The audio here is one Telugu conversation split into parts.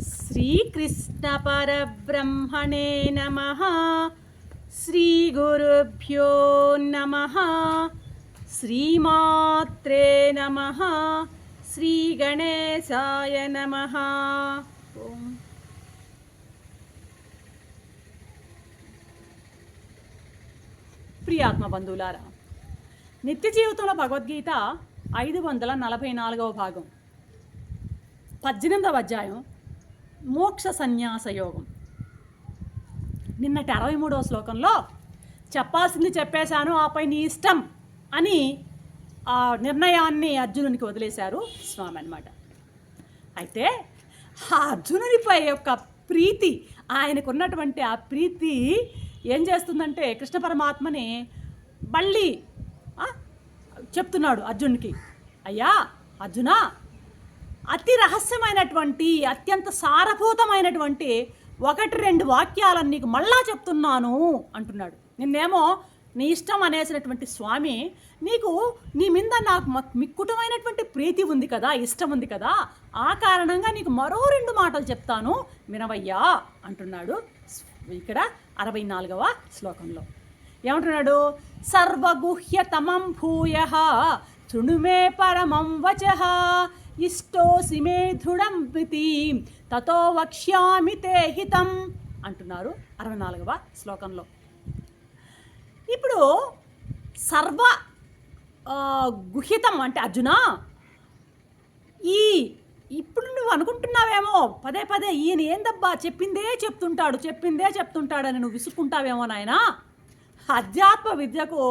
శ్రీకృష్ణపరబ్రహ్మణే నమ. శ్రీగురుభ్యో నమ. శ్రీమాత్రే నమ. శ్రీగణేశాయ నమ. ఓం. ప్రియాత్మ బంధువులారా నిత్య జీవితంలో భగవద్గీత ఐదు వందల నలభై నాలుగవ భాగం. పద్దెనిమిదవ అధ్యాయం మోక్ష సన్యాస యోగం. నిన్నటి అరవై మూడవ శ్లోకంలో చెప్పాల్సింది చెప్పేశాను ఆపై నీ ఇష్టం అని ఆ నిర్ణయాన్ని అర్జునునికి వదిలేశారు స్వామి అనమాట అయితే ఆ అర్జునునిపై యొక్క ప్రీతి ఆయనకున్నటువంటి ఆ ప్రీతి ఏం చేస్తుందంటే కృష్ణ పరమాత్మని మళ్ళీ చెప్తున్నాడు అర్జునుడికి అయ్యా అర్జునా అతి రహస్యమైనటువంటి అత్యంత సారభూతమైనటువంటి ఒకటి రెండు వాక్యాలను నీకు మళ్ళా చెప్తున్నాను అంటున్నాడు. నిన్నేమో నీ ఇష్టం అనేసినటువంటి స్వామి నీకు నీ మీద నాకు మిక్కుటమైనటువంటి ప్రీతి ఉంది కదా ఇష్టం ఉంది కదా ఆ కారణంగా నీకు మరో రెండు మాటలు చెప్తాను వినవయ్యా అంటున్నాడు ఇక్కడ అరవై నాలుగవ శ్లోకంలో. ఏమంటున్నాడు? సర్వగుహ్యతమం భూయ తృణుమే పరమం వచ ఇష్టోసి మే దృఢం ప్రీతి తతో వక్ష్యామి తే హితం అంటున్నారు అరవై నాలుగవ శ్లోకంలో. ఇప్పుడు సర్వ గుహితం అంటే అర్జున ఈ ఇప్పుడు నువ్వు అనుకుంటున్నావేమో పదే పదే ఈయన ఏందబ్బా చెప్పిందే చెప్తుంటాడు చెప్పిందే చెప్తుంటాడని నువ్వు విసుక్కుంటావేమో నాయన అధ్యాత్మ విద్యకు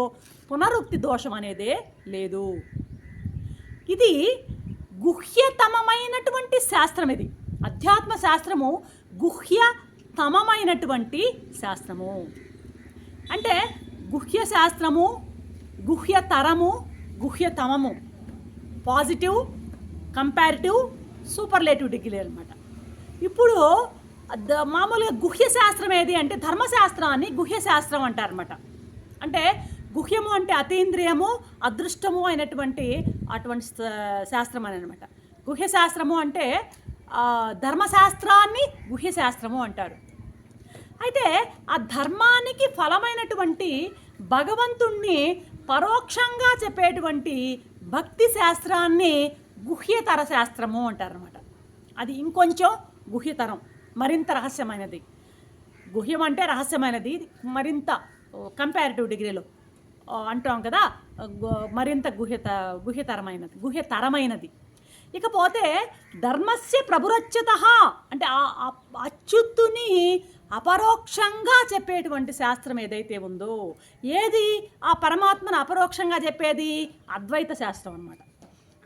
పునరుక్తి దోషం అనేదే లేదు. ఇది గుహ్యతమమైనటువంటి శాస్త్రం ఇది. అధ్యాత్మ శాస్త్రము గుహ్యతమమైనటువంటి శాస్త్రము. అంటే గుహ్య శాస్త్రము గుహ్యతరము గుహ్యతమము పాజిటివ్ కంపారిటివ్ సూపర్లేటివ్ డిగ్రీ అనమాట ఇప్పుడు మామూలుగా గుహ్య శాస్త్రం ఏది అంటే ధర్మశాస్త్రాన్ని గుహ్య శాస్త్రం అంటారనమాట అంటే గుహ్యము అంటే అతీంద్రియము అదృష్టము అయినటువంటి అటువంటి శా- శాస్త్రం అని అనమాట గుహ్య శాస్త్రము అంటే ధర్మశాస్త్రాన్ని గుహ్య శాస్త్రము అంటారు. అయితే ఆ ధర్మానికి ఫలమైనటువంటి భగవంతుణ్ణి పరోక్షంగా చెప్పేటువంటి భక్తి శాస్త్రాన్ని గుహ్యతర శాస్త్రము అంటారనమాట అది ఇంకొంచెం గుహ్యతరం మరింత రహస్యమైనది. గుహ్యం అంటే రహస్యమైనది ఇది మరింత కంపారిటివ్ డిగ్రీలో అంటాం కదా మరింత గుహ్యత గుహ్యతరమైనది గుహ్యతరమైనది. ఇకపోతే ధర్మస్య ప్రభురచ్యుత అంటే ఆ- ఆ అపరోక్షంగా చెప్పేటువంటి శాస్త్రం ఏదైతే ఉందో ఏది? ఆ పరమాత్మను అపరోక్షంగా చెప్పేది? అద్వైత శాస్త్రం అనమాట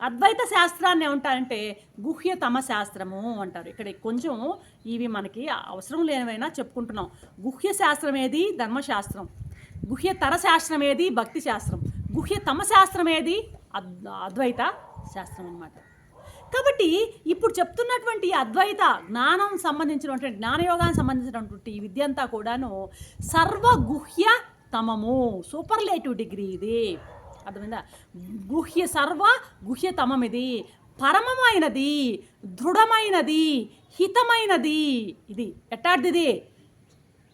అద్వైత శాస్త్రాన్ని ఏమంటారంటే గుహ్యతమ శాస్త్రము అంటారు. ఇక్కడ కొంచెం ఇవి మనకి అవసరం లేనివైనా చెప్పుకుంటున్నాం. గుహ్య శాస్త్రం ఏది? ధర్మశాస్త్రం. గుహ్యతర శాస్త్రం ఏది భక్తి శాస్త్రం. గుహ్యతమ శాస్త్రం ఏది అద్ అద్వైత శాస్త్రం అనమాట కాబట్టి ఇప్పుడు చెప్తున్నటువంటి అద్వైత జ్ఞానం సంబంధించినటువంటి జ్ఞానయోగానికి సంబంధించినటువంటి ఈ విద్య అంతా కూడాను సర్వగుహ్య తమము. సూపర్లేటివ్ డిగ్రీ ఇది. అర్థమైందా? గుహ్య సర్వ గుహ్యతమం ఇది పరమమైనది దృఢమైనది హితమైనది. ఇది ఎట్టాడిది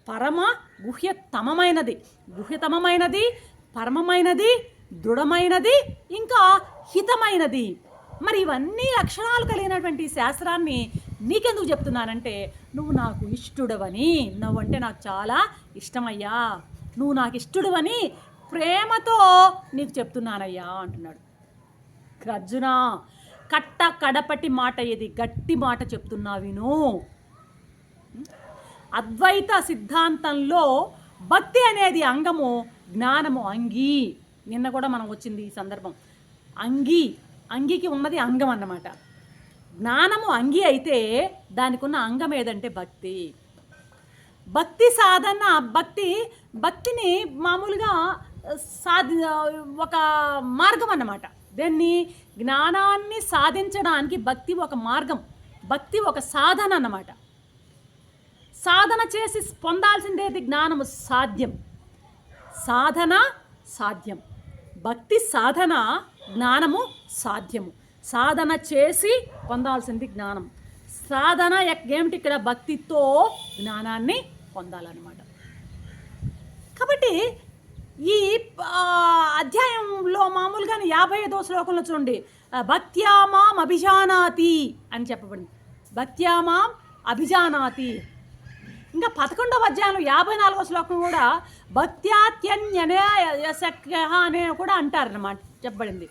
పరమ గుహ్యతమమైనది. గుహ్యతమమైనది పరమమైనది దృఢమైనది ఇంకా హితమైనది. మరి ఇవన్నీ లక్షణాలు కలిగినటువంటి శాస్త్రాన్ని నీకెందుకు చెప్తున్నానంటే నువ్వు నాకు ఇష్టడవని. నువ్వంటే నాకు చాలా ఇష్టమయ్యా. నువ్వు నాకు ఇష్టడవని ప్రేమతో నీకు చెప్తున్నానయ్యా అంటున్నాడు. అర్జున కట్ట కడపటి మాట ఇది గట్టి మాట చెప్తున్నా విను. అద్వైత సిద్ధాంతంలో భక్తి అనేది అంగము జ్ఞానము అంగి. నిన్న కూడా మనం వచ్చింది ఈ సందర్భం. అంగి. అంగికి ఉన్నది అంగం అన్నమాట. జ్ఞానము అంగి అయితే దానికి ఉన్న అంగం ఏదంటే భక్తి. భక్తి సాధన భక్తి భక్తిని మామూలుగా సాధి ఒక మార్గం అన్నమాట. దీన్ని? జ్ఞానాన్ని సాధించడానికి భక్తి ఒక మార్గం. భక్తి ఒక సాధన అన్నమాట. సాధన చేసి పొందాల్సిందేది జ్ఞానము సాధ్యం. సాధన సాధ్యం. భక్తి సాధన జ్ఞానము సాధ్యము. సాధన చేసి పొందాల్సింది జ్ఞానం. సాధన ఏమిటి ఇక్కడ భక్తితో జ్ఞానాన్ని పొందాలన్నమాట. కాబట్టి ఈ అధ్యాయంలో మామూలుగా యాభై ఐదో శ్లోకంలో చూడండి. భక్త్యామాం అభిజానాతి అని చెప్పబడింది. భక్త్యామాం అభిజానాతి. ఇంకా పదకొండవ అధ్యాయం యాభై నాలుగో శ్లోకం కూడా భక్త్యాత్యన్యసక్య అనే కూడా అంటారన్నమాట చెప్పబడింది.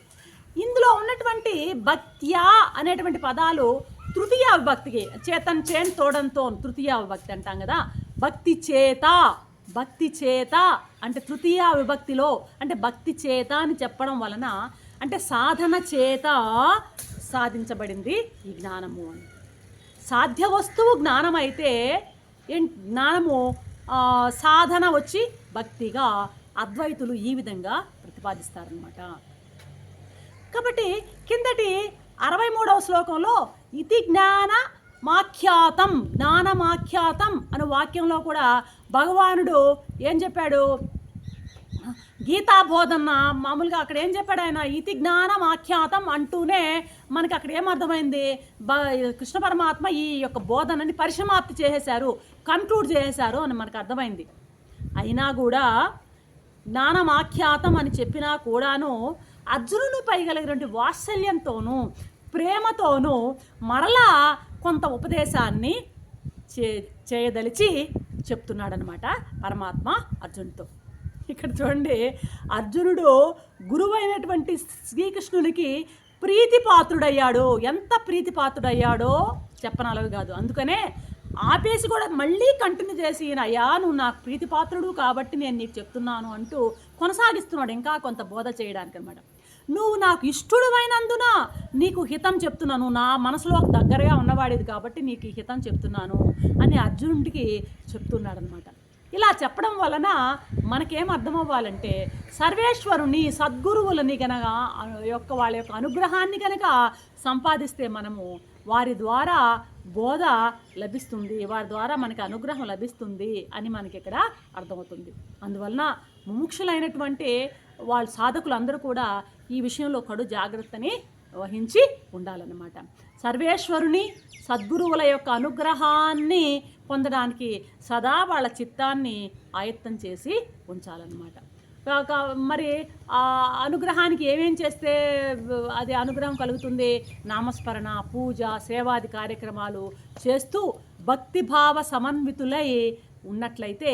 ఇందులో ఉన్నటువంటి భక్త్యా అనేటువంటి పదాలు తృతీయ విభక్తికి చేతన్ చేన్ తోడంతో తృతీయ విభక్తి అంటాం కదా. భక్తి చేత భక్తి చేత అంటే తృతీయ విభక్తిలో అంటే భక్తి చేత అని చెప్పడం వలన అంటే సాధన చేత సాధించబడింది ఈ జ్ఞానము అని. సాధ్య వస్తువు జ్ఞానం అయితే జ్ఞానము సాధన వచ్చి భక్తిగా అద్వైతులు ఈ విధంగా ప్రతిపాదిస్తారనమాట కాబట్టి కిందటి అరవై మూడవ శ్లోకంలో ఇతి జ్ఞాన మాఖ్యాతం జ్ఞానమాఖ్యాతం అనే వాక్యంలో కూడా భగవానుడు ఏం చెప్పాడు? గీతా బోధన మామూలుగా అక్కడ ఏం చెప్పాడు ఆయన? ఇతి జ్ఞానం ఆఖ్యాతం అంటూనే మనకి అక్కడ ఏమర్థమైంది బ కృష్ణ పరమాత్మ ఈ యొక్క బోధనని పరిసమాప్తి చేసేశారు కంక్లూడ్ చేసేశారు అని మనకు అర్థమైంది. అయినా కూడా జ్ఞానం ఆఖ్యాతం అని చెప్పినా కూడాను అర్జునుని పైగలిగినటువంటి వాత్సల్యంతోనూ ప్రేమతోనూ మరలా కొంత ఉపదేశాన్ని చే చేయదలిచి చెప్తున్నాడనమాట పరమాత్మ అర్జున్తో ఇక్కడ చూడండి అర్జునుడు గురువైనటువంటి శ్రీకృష్ణునికి ప్రీతిపాత్రుడయ్యాడు. ఎంత ప్రీతి పాత్రుడయ్యాడో చెప్పనలవి కాదు. అందుకనే ఆపేసి కూడా మళ్ళీ కంటిన్యూ చేసి "ఈయన, అయ్యా నువ్వు నాకు ప్రీతిపాత్రుడు కాబట్టి నేను నీకు చెప్తున్నాను అంటూ కొనసాగిస్తున్నాడు. ఇంకా కొంత బోధ చేయడానికి అనమాట నువ్వు నాకు ఇష్టడువైనందున నీకు హితం చెప్తున్నాను. నా మనసులో దగ్గరగా ఉన్నవాడేది కాబట్టి నీకు ఈ హితం చెప్తున్నాను అని అర్జునుడికి చెప్తున్నాడు అనమాట ఇలా చెప్పడం వలన మనకేం అర్థమవ్వాలంటే సర్వేశ్వరుని సద్గురువులని గనక యొక్క వాళ్ళ యొక్క అనుగ్రహాన్ని కనుక సంపాదిస్తే మనము వారి ద్వారా బోధ లభిస్తుంది వారి ద్వారా మనకి అనుగ్రహం లభిస్తుంది అని మనకి ఇక్కడ అర్థమవుతుంది. అందువలన ముముక్షులైనటువంటి వాళ్ళ సాధకులు అందరూ కూడా ఈ విషయంలో కడు జాగ్రత్తని వహించి ఉండాలన్నమాట. సర్వేశ్వరుని సద్గురువుల యొక్క అనుగ్రహాన్ని పొందడానికి సదా వాళ్ళ చిత్తాన్ని ఆయత్తం చేసి ఉంచాలన్నమాట. మరి ఆ అనుగ్రహానికి ఏమేం చేస్తే అది అనుగ్రహం కలుగుతుంది? నామస్మరణ పూజ సేవాది కార్యక్రమాలు చేస్తూ భక్తిభావ సమన్వితులై ఉన్నట్లయితే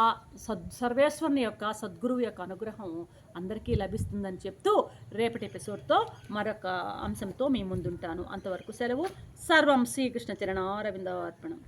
ఆ సద్ సర్వేశ్వరుని యొక్క సద్గురువు యొక్క అనుగ్రహం అందరికీ లభిస్తుందని చెప్తూ రేపటి ఎపిసోడ్తో మరొక అంశంతో మీ ముందుంటాను. అంతవరకు సెలవు. సర్వం శ్రీకృష్ణ చరణారవింద అర్పణం